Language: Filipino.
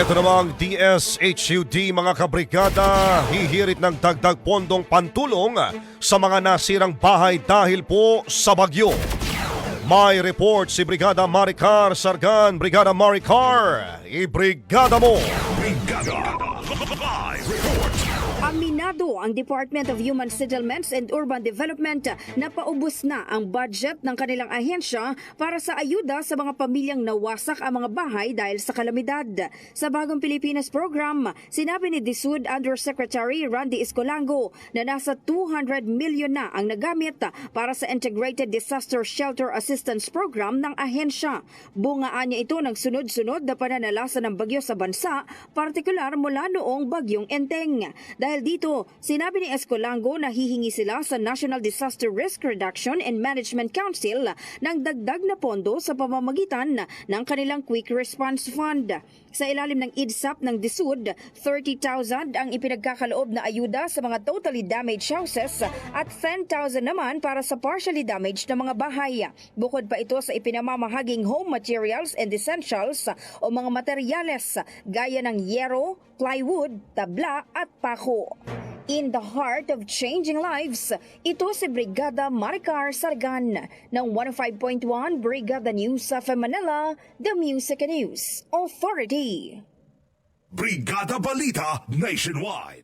Ito namang DSHUD mga kabrigada, hihirit ng dagdag pondong pantulong sa mga nasirang bahay dahil po sa bagyo. May report si Brigada Maricar Sargan, Brigada Maricar, ibrigada mo! Brigada Live Report Aminado ang Department of Human Settlements and Urban Development na paubos na ang budget ng kanilang ahensya para sa ayuda sa mga pamilyang nawasak ang mga bahay dahil sa kalamidad. Sa Bagong Pilipinas program, sinabi ni DSUD Undersecretary Randy Escolango na nasa 200 milyon na ang nagamit para sa Integrated Disaster Shelter Assistance Program ng ahensya. Bungaan niya ito ng sunod-sunod na pananalasa ng bagyo sa bansa, partikular mula noong bagyong Enteng. Dahil dito, sinabi ni Escolango na hihingi sila sa National Disaster Risk Reduction and Management Council ng dagdag na pondo sa pamamagitan ng kanilang Quick Response Fund. Sa ilalim ng IDSAP ng DSUD, 30,000 ang ipinagkakaloob na ayuda sa mga totally damaged houses at 10,000 naman para sa partially damaged na mga bahay. Bukod pa ito sa ipinamamahaging home materials and essentials o mga materyales gaya ng yero, plywood, tabla at pako. In the heart of changing lives, ito si Brigada Maricar Sargan ng 105.1 Brigada News of Manila, The Music News Authority. Brigada Balita Nationwide